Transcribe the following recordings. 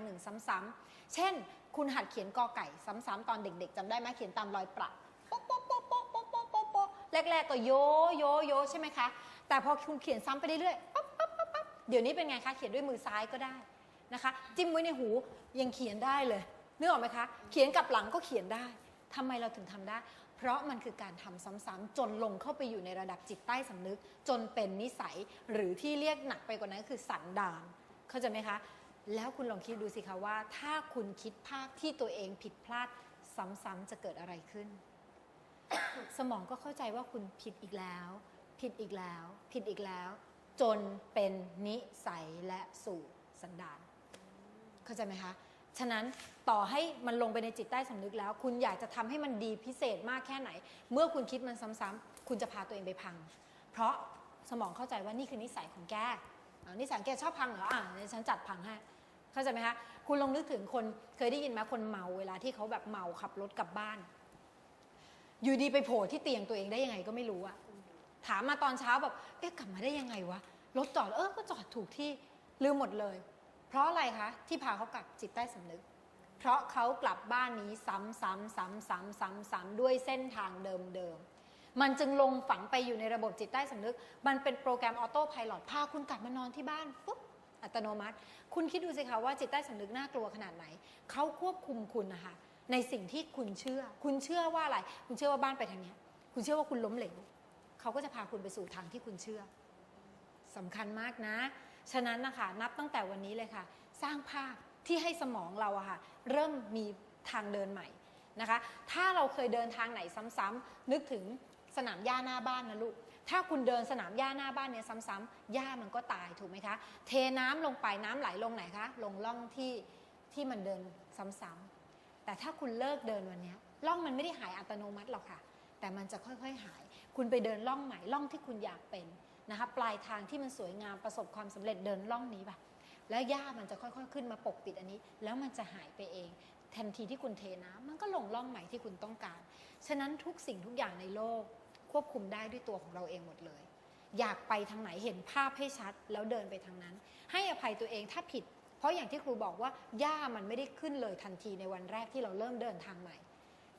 างหนึ่งซ้ำๆ เช่น คุณหัดเขียนกอไก่ซ้ำๆตอนเด็ก ๆจำได้ไหมเขียนตามรอยประโป๊ะโป๊ะโป๊ะโป๊ะโป๊ะโป๊ะโป๊ะโป๊ะแรกๆก็โยโยโยใช่ไหมคะ แต่พอคุณเขียนซ้ำไปเรื่อยๆปั๊บปั๊บปั๊บปั๊บเดี๋ยวนี้เป็นไงคะ เขียนด้วยมือซ้ายก็ได้นะคะ จิ้มไว้ในหูยังเขียนได้เลยนึกออกไหมคะ เขียนกับหลังก็เขียนได้ทำไมเราถึงทำได้ เพราะมันคือการทำซ้ำๆจนลงเข้าไปอยู่ในระดับจิตใต้สำนึก จนเป็นนิสัยหรือที่เรียกหนักไปกว่านั้นคือสันดาน เข้าใจไหมคะ แล้วคุณลองคิดดูสิคะว่า ถ้าคุณคิดภาพที่ตัวเองผิดพลาดซ้ำๆจะเกิดอะไรขึ้น สมองก็เข้าใจว่าคุณผิดอีกแล้ว ผิดอีกแล้ว ผิดอีกแล้ว จนเป็นนิสัยและสู่สันดานเข้าใจไหมคะฉะนั้นต่อให้มันลงไปในจิตใต้สำนึกแล้ว คุณอยากจะทำให้มันดีพิเศษมากแค่ไหน เมื่อคุณคิดมันซ้ำๆคุณจะพาตัวเองไปพัง เพราะสมองเข้าใจว่านี่คือนิสัยของแกนิสัยแกชอบพังเหรออ่าเดี๋ยวฉันจัดพังให้ เข้าใจไหมคะคุณลองนึกถึงคนเคยได้ยินไหมคนเมาเวลาที่เขาแบบเมาขับรถกลับบ้าน อยู่ดีไปโผล่ที่เตียงตัวเองได้ยังไงก็ไม่รู้อะถามมาตอนเช้าแบบเอ๊ะกลับมาได้ยังไงวะรถจอดเออก็จอดถูกที่ลืมหมดเลย เพราะอะไรคะที่พาเขากลับจิตใต้สำนึก เพราะเขากลับบ้านนี้ซ้ำซ้ำซ้ำซ้ำซ้ำซ้ำด้วยเส้นทางเดิมเดิมๆมันจึงลงฝังไปอยู่ในระบบจิตใต้สำนึก มันเป็นโปรแกรมออโต้พายโพาคุณกลับมานอนที่บ้านปุ๊บ อัตโนมัติ คุณคิดดูสิคะว่าจิตใต้สำนึกน่ากลัวขนาดไหนเขาควบคุมคุณนะคะในสิ่งที่คุณเชื่อ คุณเชื่อว่าอะไร คุณเชื่อว่าบ้านไปทางนี้ คุณเชื่อว่าคุณล้มเหลวเขาก็จะพาคุณไปสู่ทางที่คุณเชื่อสำคัญมากนะ ฉะนั้นนะคะนับตั้งแต่วันนี้เลยค่ะ สร้างภาพที่ให้สมองเราอะค่ะเริ่มมีทางเดินใหม่นะคะ ถ้าเราเคยเดินทางไหนซ้ำๆนึกถึงสนามหญ้าหน้าบ้านนะลูก ถ้าคุณเดินสนามหญ้าหน้าบ้านเนี่ยซ้ำๆหญ้ามันก็ตายถูกไหมคะ เทน้ำลงไปน้ำไหลลงไหนคะ ลงร่องที่ที่มันเดินซ้ำๆแต่ถ้าคุณเลิกเดินวันนี้ยร่องมันไม่ได้หายอัตโนมัติหรอกค่ะ แต่มันจะค่อยๆหาย คุณไปเดินล่องใหม่ล่องที่คุณอยากเป็นนะคะปลายทางที่มันสวยงามประสบความสำเร็จเดินล่องนี้ปะแล้วหญ้ามันจะค่อยๆ ขึ้นมาปกปิดอันนี้ แล้วมันจะหายไปเองทันทีที่คุณเทน้ำมันก็ลงล่องใหม่ที่คุณต้องการ ฉะนั้นทุกสิ่งทุกอย่างในโลก ควบคุมได้ด้วยตัวของเราเองหมดเลย อยากไปทางไหนเห็นภาพให้ชัด แล้วเดินไปทางนั้น ให้อภัยตัวเองถ้าผิด เพราะอย่างที่ครูบอกว่าหญ้ามันไม่ได้ขึ้นเลยทันทีในวันแรกที่เราเริ่มเดินทางใหม่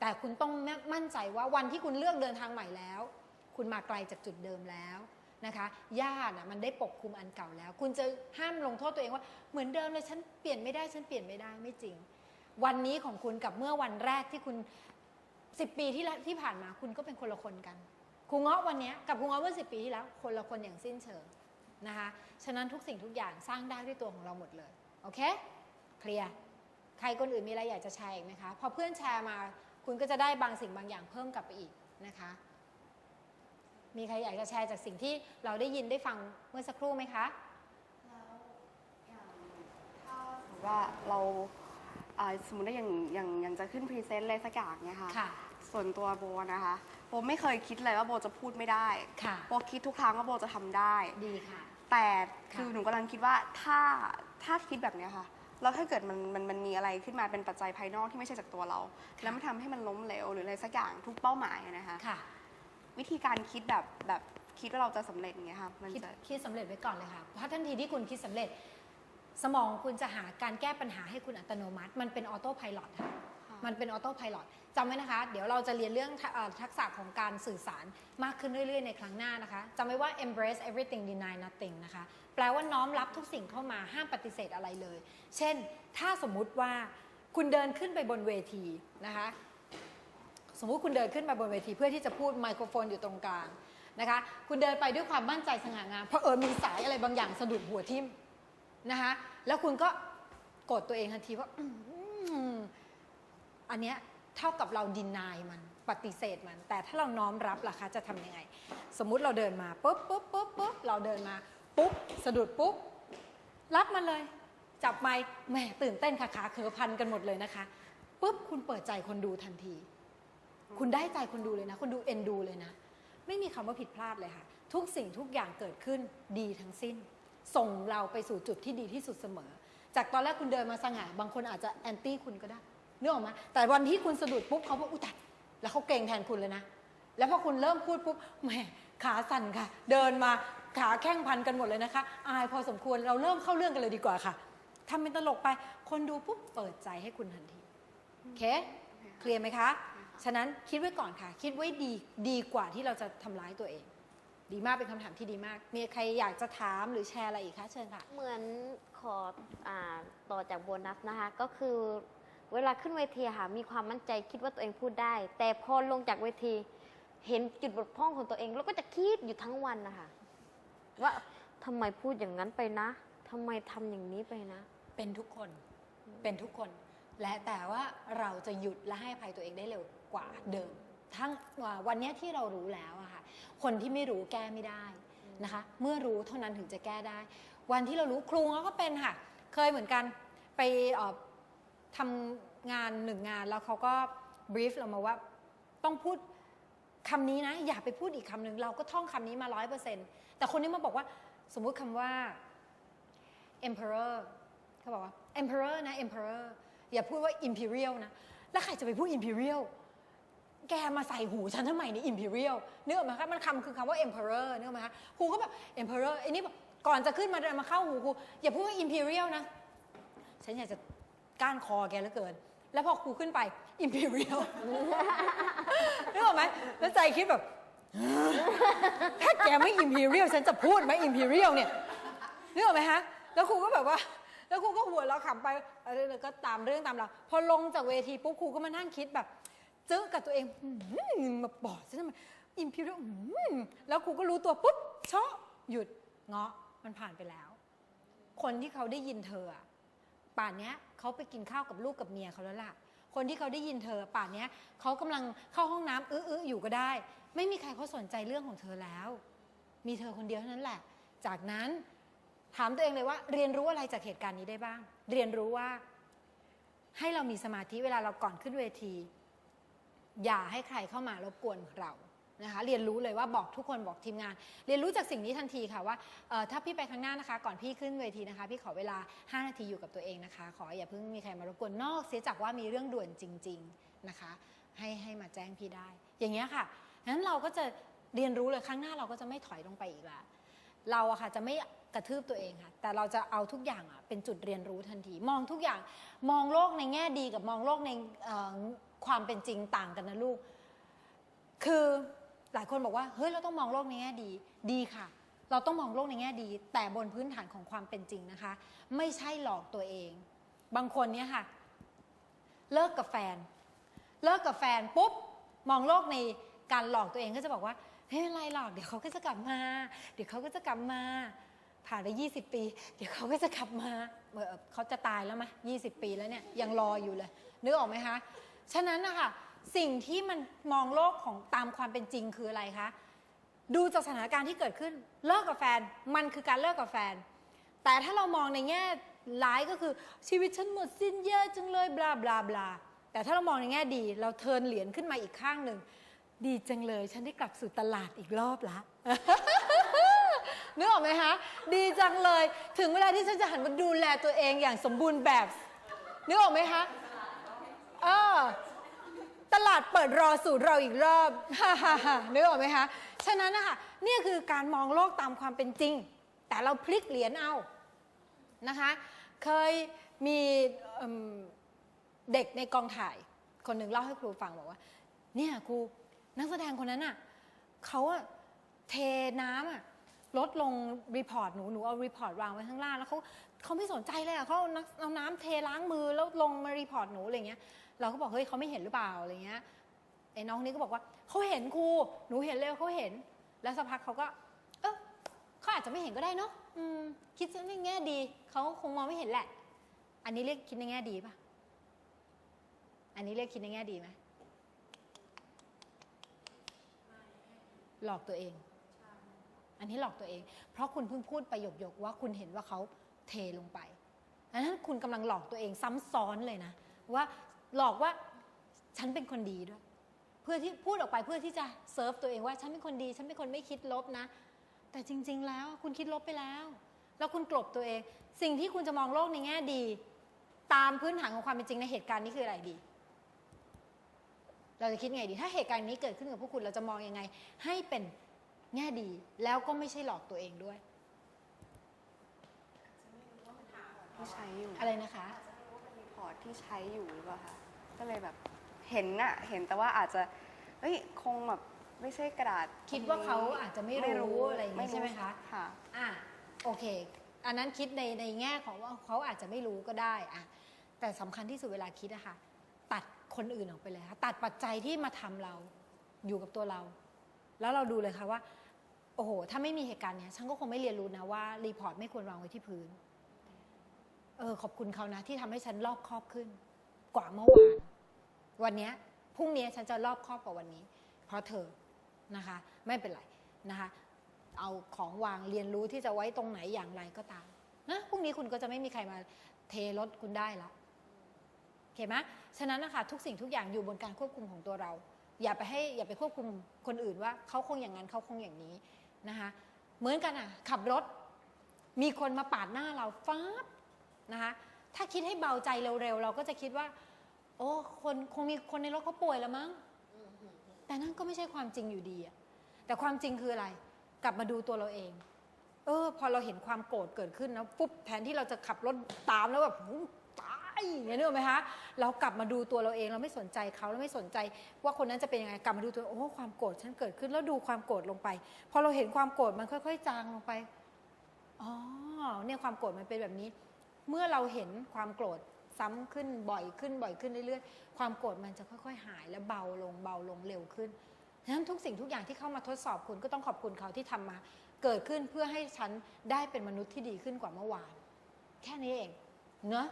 แต่คุณต้องมั่นใจว่าวันที่คุณเลือกเดินทางใหม่แล้ว คุณมาไกลจากจุดเดิมแล้วนะคะหญ้าติมันได้ปกคลุมอันเก่าแล้ว คุณจะห้ามลงโทษตัวเองว่าเหมือนเดิมเลยฉันเปลี่ยนไม่ได้ฉันเปลี่ยนไม่ได้ไม่จริง วันนี้ของคุณกับเมื่อวันแรกที่คุณสิปีที่ที่ผ่านมาคุณก็เป็นคนละคนกัน ครูเงาะวันเนี้ยกับครูเงาะเมื่อสิปีที่แล้วคนละคนอย่างสิ้นเชิงนะคะ ฉะนั้นทุกสิ่งทุกอย่างสร้างได้ด้วยตัวของเราหมดเลย โอเค เคลียร์ ใครคนอื่นมีอะไรอยากจะแชร์อีกไหมคะ พอเพื่อนแชร์มา คุณก็จะได้บางสิ่งบางอย่างเพิ่มกลับไปอีกนะคะ มีใครอยากจะแชร์จากสิ่งที่เราได้ยินได้ฟังเมื่อสักครู่ไหมคะแล้วอย่างถ้าสมมติว่าเราอ่าสมมติว่าอย่างอย่างอย่างจะขึ้นพรีเซนต์อะไรสักอย่างเนี่ยค่ะค่ะส่วนตัวโบนะคะ โบไม่เคยคิดเลยว่าโบจะพูดไม่ได้ค่ะ โบคิดทุกครั้งว่าโบจะทำได้ ดีค่ะ แต่คือค่ะ หนูกำลังคิดว่าถ้าถ้าคิดแบบเนี้ยค่ะ แล้วถ้าเกิดมันมันมันมีอะไรขึ้นมาเป็นปัจจัยภายนอกที่ไม่ใช่จากตัวเรา แล้วมันทำให้มันล้มเหลวหรืออะไรสักอย่างทุกเป้าหมายอะนะคะ ค่ะ วิธีการคิดแบบแบบคิดว่าเราจะสำเร็จอย่างเงี้ยค่ะมันคิดจะ คิดสำเร็จไว้ก่อนเลยค่ะ เพราะทันทีที่คุณคิดสำเร็จ สมองคุณจะหาการแก้ปัญหาให้คุณอัตโนมัติ มันเป็นออโต้พายロค่ะค่ะ มันเป็นออโต้พายロจำไว้นะคะ เดี๋ยวเราจะเรียนเรื่องทักษะของการสื่อสารมากขึ้นเรื่อย ๆ ในครั้งหน้านะคะจำไว้ว่า embrace everything deny nothing นะคะ แปลว่าน้อมรับทุกสิ่งเข้ามาห้ามปฏิเสธอะไรเลย เช่น ถ้าสมมุติว่าคุณเดินขึ้นไปบนเวทีนะคะ สมมุติคุณเดินขึ้นมาบนเวทีเพื่อที่จะพูดไมโครโฟนอยู่ตรงกลางนะคะ คุณเดินไปด้วยความมั่นใจสง่างามเพราะเออมีสายอะไรบางอย่างสะดุดหัวทิ่มนะคะ แล้วคุณก็กดตัวเองทันทีว่า อันเนี้ยเท่ากับเราดินายมันปฏิเสธมัน แต่ถ้าเราน้อมรับล่ะคะจะทำยังไง สมมุติเราเดินมาปุ๊บปุ๊บปุ๊บปุ๊บเราเดินมาปุ๊บสะดุดปุ๊บรับมันเลย จับไม้แหมตื่นเต้นค่ะขาเขือพันกันหมดเลยนะคะปุ๊บคุณเปิดใจคนดูทันที คุณได้ใจคนดูเลยนะ คนดูเอ็นดูเลยนะ ไม่มีคำว่าผิดพลาดเลยค่ะ ทุกสิ่งทุกอย่างเกิดขึ้นดีทั้งสิ้น ส่งเราไปสู่จุดที่ดีที่สุดเสมอ จากตอนแรกคุณเดินมาสง่าบางคนอาจจะแอนตี้คุณก็ได้ นึกออกไหมแต่วันที่คุณสะดุดปุ๊บเขาบอกอุยตายแล้วเขาเกรงแทนคุณเลยนะ แล้วพอคุณเริ่มพูดปุ๊บแหมขาสั่นค่ะ เดินมาขาแข้งพันกันหมดเลยนะคะ อายพอสมควรเราเริ่มเข้าเรื่องกันเลยดีกว่าค่ะทำเป็นตลกไป คนดูปุ๊บเปิดใจให้คุณทันทีโอเคเคลียร์ไหมคะ ฉะนั้นคิดไว้ก่อนค่ะ คิดไว้ดีดีกว่าที่เราจะทำร้ายตัวเอง ดีมากเป็นคำถามที่ดีมาก มีใครอยากจะถามหรือแชร์อะไรอีกคะเชิญค่ะ เหมือนขออาต่อจากโบนัสนะคะ ก็คือ เวลาขึ้นเวทีค่ะมีความมั่นใจคิดว่าตัวเองพูดได้ แต่พอลงจากเวที เห็นจุดบกพร่องของตัวเอง แล้วก็จะคิดอยู่ทั้งวันนะคะว่าทำไมพูดอย่างนั้นไปนะทำไมทำอย่างนี้ไปนะ เป็นทุกคน เป็นทุกคน และแต่ว่าเราจะหยุดและให้อภัยตัวเองได้เร็วกว่าเดิม ทั้งว่าวันเนี้ยที่เรารู้แล้วอะค่ะ คนที่ไม่รู้แก้ไม่ได้นะคะ เมื่อรู้เท่านั้นถึงจะแก้ได้ วันที่เรารู้ครูเขาก็เป็นค่ะ เคยเหมือนกันไปเอ่อ ทำงานหนึ่งงานแล้วเขาก็บรีฟเรามาว่าต้องพูดคำนี้นะ อย่าไปพูดอีกคำหนึ่งเราก็ท่องคำนี้มาร้อยเปอร์เซ็นต์แต่คนนี้มาบอกว่าสมมุติคำว่า emperor เขาบอกว่า emperor นะ emperor อย่าพูดว่า imperial นะ แล้วใครจะไปพูด imperial แกมาใส่หูฉันทำไมเนี่ย imperial เนื้อไหมคะมันคำคือคำว่า emperor เนื้อไหมคะครูก็แบบ emperor ไอ้นี่ก่อนจะขึ้นมาเดินมาเข้าหูครูอย่าพูดว่า imperial นะ ฉันอยากจะ ก้านคอแกเหลือเกิน แล้วพอครูขึ้นไป imperial นึกออกไหมแล้วใจคิดแบบ ถ้าแกไม่ imperial ฉันจะพูดไหม imperial เนี่ยนึกออกไหมฮะ แล้วครูก็แบบว่า แล้วครูก็หัวเราขำไปแล้วก็ตามเรื่องตามเราวพอลงจากเวทีปุ๊บครูก็มานั่งคิดแบบเจึ๊กับตัวเองมาบอกฉันทำไมอิมพิวแล้วครูก็รู้ตัวปุ๊บเชาะหยุดเงาะมันผ่านไปแล้ว คนที่เขาได้ยินเธออะ ป่านเนี้ยเขาไปกินข้าวกับลูกกับเมียเขาแล้วล่ะ คนที่เขาได้ยินเธอป่านเนี้ยเขากำลังเข้าห้องน้ำอื้อๆอยู่ก็ได้ ไม่มีใครเขาสนใจเรื่องของเธอแล้ว มีเธอคนเดียวเท่านั้นแหละ จากนั้นถามตัวเองเลยว่า เรียนรู้อะไรจากเหตุการณ์นี้ได้บ้าง เรียนรู้ว่า ให้เรามีสมาธิเวลาเราก่อนขึ้นเวที อย่าให้ใครเข้ามารบกวนเรา นะคะเรียนรู้เลยว่าบอกทุกคนบอกทีมงาน เรียนรู้จากสิ่งนี้ทันทีค่ะว่าถ้าพี่ไปข้างหน้านะคะ ก่อนพี่ขึ้นเวทีนะคะ พี่ขอเวลา 5 นาทีอยู่กับตัวเองนะคะ ขออย่าเพิ่งมีใครมารบกวนนอกเสียจากว่ามีเรื่องด่วนจริง ๆนะคะ ให้ให้มาแจ้งพี่ได้ อย่างเงี้ยค่ะนั้นเราก็จะเรียนรู้เลยครั้งหน้าเราก็จะไม่ถอยลงไปอีกละเราอะค่ะจะไม่กระทืบตัวเองค่ะ แต่เราจะเอาทุกอย่างอะเป็นจุดเรียนรู้ทันที มองทุกอย่างมองโลกในแง่ดีกับมองโลกในความเป็นจริงต่างกันนะลูก คือ หลายคนบอกว่าเฮ้ยเราต้องมองโลกในแง่ดี ดีค่ะ เราต้องมองโลกในแง่ดี แต่บนพื้นฐานของความเป็นจริงนะคะ ไม่ใช่หลอกตัวเอง บางคนเนี่ยค่ะ เลิกกับแฟน เลิกกับแฟนปุ๊บมองโลกในการหลอกตัวเองก็จะบอกว่าไม่เป็นไรหรอกเดี๋ยวเขาก็จะกลับมา เดี๋ยวเขาก็จะกลับมาผ่านไป 20 ปี เดี๋ยวเขาก็จะกลับมาเออเขาจะตายแล้วไหม20ปีแล้วเนี่ยยังรออยู่เลยนึกออกไหมคะ ฉะนั้นนะคะ สิ่งที่มันมองโลกของตามความเป็นจริงคืออะไรคะดูจากสถานการณ์ที่เกิดขึ้นเลิกกับแฟนมันคือการเลิกกับแฟน แต่ถ้าเรามองในแง่ร้ายก็คือชีวิตฉันหมดสิ้นแย่จังเลยบลาบลาบลาแต่ถ้าเรามองในแง่ดี เราเทินเหรียญขึ้นมาอีกข้างหนึ่งดีจังเลย ฉันได้กลับสู่ตลาดอีกรอบละนึกออกไหมคะดีจังเลย ถึงเวลาที่ฉันจะหันมาดูแลตัวเองอย่างสมบูรณ์แบบนึกออกไหมคะเออ ตลาดเปิดรอสู่เราอีกรอบฮ่าฮ่าฮ่านึกออกไหมคะ ฉะนั้นนะคะนี่คือการมองโลกตามความเป็นจริง แต่เราพลิกเหรียญเอานะคะ เคยมีเด็กในกองถ่าย คนหนึ่งเล่าให้ครูฟังบอกว่า เนี่ยครูนักแสดงคนนั้นอะเขาอะเทน้ำอะลดลงรีพอร์ตหนูหนูเอารีพอร์ตวางไว้ข้างล่างแล้วเขาเขาไม่สนใจเลยอะเขาเอาน้ำเอาน้ำเทล้างมือแล้วลงมารีพอร์ตหนูอะไรเงี้ยเราก็บอกเฮ้ยเขาไม่เห็นหรือเปล่าอะไรเงี้ยไอ้น้องนี้ก็บอกว่าเขาเห็นครูหนูเห็นเลยเขาเห็น แล้วสักพักเขาก็ เออเขาอาจจะไม่เห็นก็ได้เนาะอืม คิดในแง่ดีเขาคงมองไม่เห็นแหละ อันนี้เรียกคิดในแง่ดีปะอันนี้เรียกคิดในแง่ดีไหมหลอกตัวเอง อันนี้หลอกตัวเอง เพราะคุณเพิ่งพูดไปหยกๆว่าคุณเห็นว่าเขาเทลงไปอันนั้นคุณกำลังหลอกตัวเองซ้ำซ้อนเลยนะ ว่า หลอกว่าฉันเป็นคนดีด้วย เพื่อที่พูดออกไปเพื่อที่จะเซิร์ฟตัวเองว่าฉันเป็นคนดี ฉันเป็นคนไม่คิดลบนะ แต่จริง ๆ แล้วคุณคิดลบไปแล้ว แล้วคุณกลบตัวเอง สิ่งที่คุณจะมองโลกในแง่ดี ตามพื้นฐานของความเป็นจริงในเหตุการณ์นี้คืออะไรดี เราจะคิดไงดี ถ้าเหตุการณ์นี้เกิดขึ้นกับพวกคุณเราจะมองยังไง ให้เป็นแง่ดีแล้วก็ไม่ใช่หลอกตัวเองด้วยที่ใช้อยู่อะไรนะคะ ที่ใช้อยู่หรือเปล่าคะ ก็เลยแบบเห็นอะเห็นแต่ว่าอาจจะเอ้ยคงแบบไม่ใช่กระดาษคิดว่าเขาอาจจะไม่รู้อะไรอย่างนี้ใช่ไหมคะค่ะอะโอเค อันนั้นคิดในในแง่ของว่าเขาอาจจะไม่รู้ก็ได้อะแต่สำคัญที่สุดเวลาคิดอะค่ะตัดคนอื่นออกไปเลยค่ะตัดปัจจัยที่มาทำเราอยู่กับตัวเรา แล้วเราดูเลยค่ะว่า โอ้โห ถ้าไม่มีเหตุการณ์เนี้ยฉันก็คงไม่เรียนรู้นะว่ารีพอร์ตไม่ควรวางไว้ที่พื้น เออขอบคุณเขานะที่ทำให้ฉันรอบคอบขึ้น กว่าเมื่อวาน วันนี้พรุ่งนี้ฉันจะรอบครอบกว่าวันนี้ เพราะเธอนะคะ ไม่เป็นไรนะคะ เอาของวางเรียนรู้ที่จะไว้ตรงไหนอย่างไรก็ตามนะพรุ่งนี้คุณก็จะไม่มีใครมาเทรถคุณได้ละโอเคไหมฉะนั้นนะคะทุกสิ่งทุกอย่างอยู่บนการควบคุมของตัวเรา อย่าไปให้อย่าไปควบคุมคนอื่นว่าเขาคงอย่างนั้นเขาคงอย่างนี้นะคะเหมือนกันอะขับรถมีคนมาปาดหน้าเราฟ้าบนะคะ ถ้าคิดให้เบาใจเร็วๆ เราก็จะคิดว่า โอ้คนคงมีคนในรถเขาป่วยแล้วมั้ง แต่นั่นก็ไม่ใช่ความจริงอยู่ดีอะแต่ความจริงคืออะไร กลับมาดูตัวเราเอง เออ พอเราเห็นความโกรธเกิดขึ้นนะปุ๊บแทนที่เราจะขับรถตามแล้วแบบหูตายอย่างนี้นึกออกไหมคะเรากลับมาดูตัวเราเองเราไม่สนใจเขาเราไม่สนใจ ว่าคนนั้นจะเป็นยังไงกลับมาดูตัวโอ้ความโกรธฉันเกิดขึ้นแล้วดูความโกรธลงไป พอเราเห็นความโกรธมันค่อย ๆ จางลงไปอ๋อเนี่ยความโกรธมันเป็นแบบนี้ เมื่อเราเห็นความโกรธซ้ำขึ้นบ่อยขึ้นบ่อยขึ้นเรื่อยๆ ความโกรธมันจะค่อยๆ หายและเบาลงเบาลงเร็วขึ้นฉะนั้นทุกสิ่งทุกอย่างที่เข้ามาทดสอบคุณก็ต้องขอบคุณเขาที่ทำมา เกิดขึ้นเพื่อให้ฉันได้เป็นมนุษย์ที่ดีขึ้นกว่าเมื่อวาน แค่นี้เองเนอะ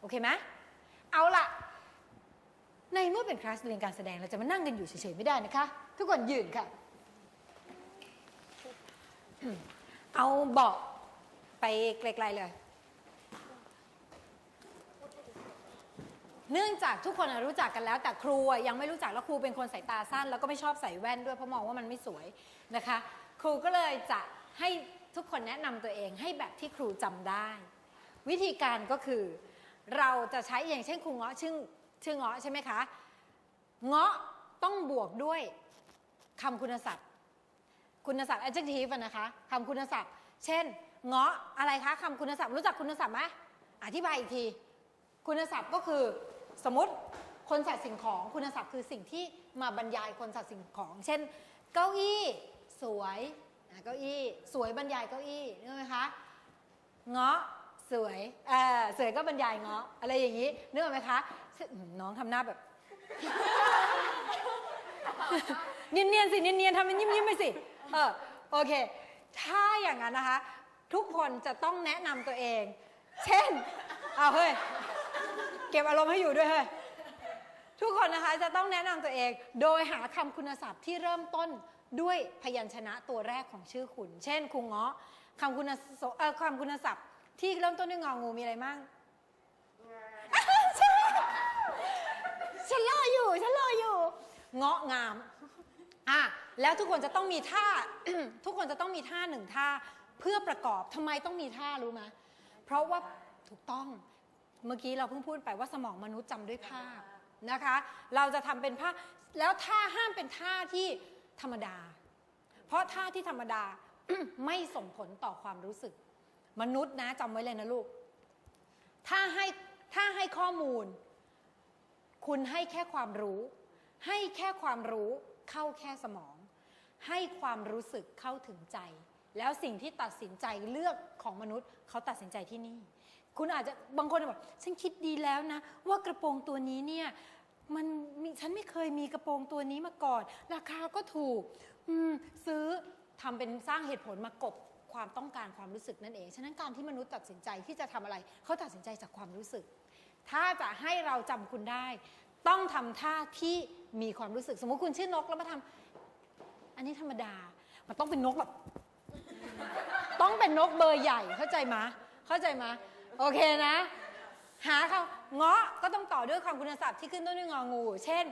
โอเคไหมเอาละในเมื่อเป็นคลาสเรียนการแสดงเราจะมานั่งกันอยู่เฉยๆไม่ได้นะคะ ทุกคนยืนค่ะ เอาเบาะไปไกลๆเลย เนื่องจากทุกคนรู้จักกันแล้ว แต่ครูยังไม่รู้จักแล้วครูเป็นคนสายตาสั้น แล้วก็ไม่ชอบใส่แว่นด้วยเพราะมองว่ามันไม่สวยนะคะ ครูก็เลยจะให้ทุกคนแนะนำตัวเองให้แบบที่ครูจำได้ วิธีการก็คือเราจะใช้อย่างเช่นครูเงาะชื่อชื่อเงาะใช่ไหมคะเงาะต้องบวกด้วยคำคุณศัพท์ คุณศัพท์ adjective นะคะคำคุณศัพท์ เช่นเงาะอะไรคะคำคุณศัพท์รู้จักคุณศัพท์ไหมอธิบายอีกที คุณศัพท์ก็คือ สมมติคนสัตว์สิ่งของคุณศัพท์คือสิ่งที่มาบรรยายคนสัตว์สิ่งของ เช่น เก้าอี้สวยอะเก้าอี้สวยบรรยายเก้าอี้นึกไหมคะเงาะสวยเออสวยก็บรรยายเงาะอะไรอย่างนี้นึกไหมคะน้องทำหน้าแบบเนียนๆสิเนียนๆทำเป็นยิ้มๆไปสิเออโอเค ถ้าอย่างนั้นนะคะ ทุกคนจะต้องแนะนำตัวเอง เช่นเอาเฮ้ย เก็บอารมณ์ให้อยู่ด้วยเฮ้ยทุกคนนะคะจะต้องแนะนำตัวเอง โดยหาคำคุณศัพท์ที่เริ่มต้นด้วยพยัญชนะตัวแรกของชื่อคุณ เช่นคุงเงาะคำคุณเอ่อคำคุณศัพท์ที่เริ่มต้นด้วยงองูมีอะไรมั่งใช่ฉันรออยู่ฉันรออยู่ เงาะงามอะแล้วทุกคนจะต้องมีท่า ทุกคนจะต้องมีท่าหนึ่งท่า เพื่อประกอบทำไมต้องมีท่ารู้ไหมเพราะว่าถูกต้อง เมื่อกี้เราเพิ่งพูดไปว่าสมองมนุษย์จำด้วยภาพนะคะ เราจะทำเป็นภาพแล้วท่าห้ามเป็นท่าที่ธรรมดา เพราะท่าที่ธรรมดาไม่ส่งผลต่อความรู้สึก มนุษย์นะจำไว้เลยนะลูก ถ้าให้ถ้าให้ข้อมูล คุณให้แค่ความรู้ ให้แค่ความรู้เข้าแค่สมอง ให้ความรู้สึกเข้าถึงใจ แล้วสิ่งที่ตัดสินใจเลือกของมนุษย์เขาตัดสินใจที่นี่ คุณอาจจะบางคนบอกฉันคิดดีแล้วนะ ว่ากระโปรงตัวนี้เนี่ยมันมีฉันไม่เคยมีกระโปรงตัวนี้มาก่อน ราคาก็ถูก อืมซื้อทำเป็นสร้างเหตุผลมากบความต้องการความรู้สึกนั่นเอง ฉะนั้นการที่มนุษย์ตัดสินใจที่จะทำอะไร เขาตัดสินใจจากความรู้สึก ถ้าจะให้เราจำคุณได้ ต้องทำท่าที่มีความรู้สึก สมมุติคุณชื่อนกแล้วมาทำอันนี้ธรรมดา มันต้องเป็นนกแบบ ต้องเป็นนกเบอร์ใหญ่เข้าใจไหมเข้าใจไหม โอเคนะ หาคำเงาะก็ต้องต่อด้วยคำคุณศัพท์ที่ขึ้นต้นด้วยงองู เช่น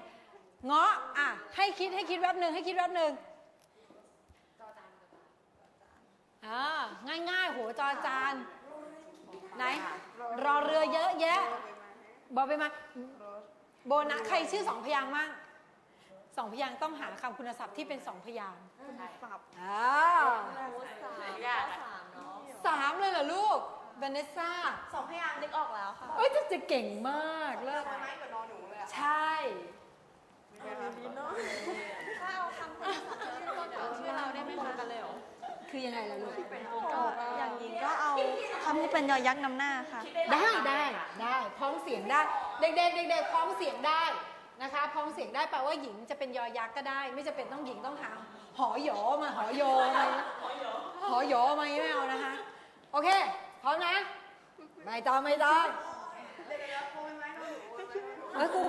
เงาะอะให้คิดให้คิดแวบหนึ่งให้คิดแวบหนึ่งอ่าง่ายๆโหจอจานไหน รอเรือเยอะแยะบอกไปมาโบนัสใครชื่อสองพยางค์มั่งสองพยางค์ต้องหาคำคุณศัพท์ที่เป็นสองพยางค์ศัพท์อ่าสามเลยเหรอลูก เวเนซ่าสองพยางค์นึกออกแล้วค่ะเอ้ยจะจะเก่งมากเลิศไม้กับนอหนูเลยอะใช่ถ้าเอาคำคนชื่อเราได้ไหมคะกันเลยเหรอคือยังไงล่ะลูกอย่างนี้ก็เอาคำที่เป็นยอยักษ์นำหน้าค่ะ ได้ได้ได้พ้องเสียงได้ เด็กๆเด็กๆพ้องเสียงได้นะคะพ้องเสียงได้แปลว่าหญิงจะเป็นยอยักษ์ก็ได้ ไม่จะเป็นต้องหญิงต้องหางหอหยอมาหอโยมาหอหยอมาไม่เอานะคะ โอเค พร้อมนะ ไม่ต้องไม่ต้อง แล้วกู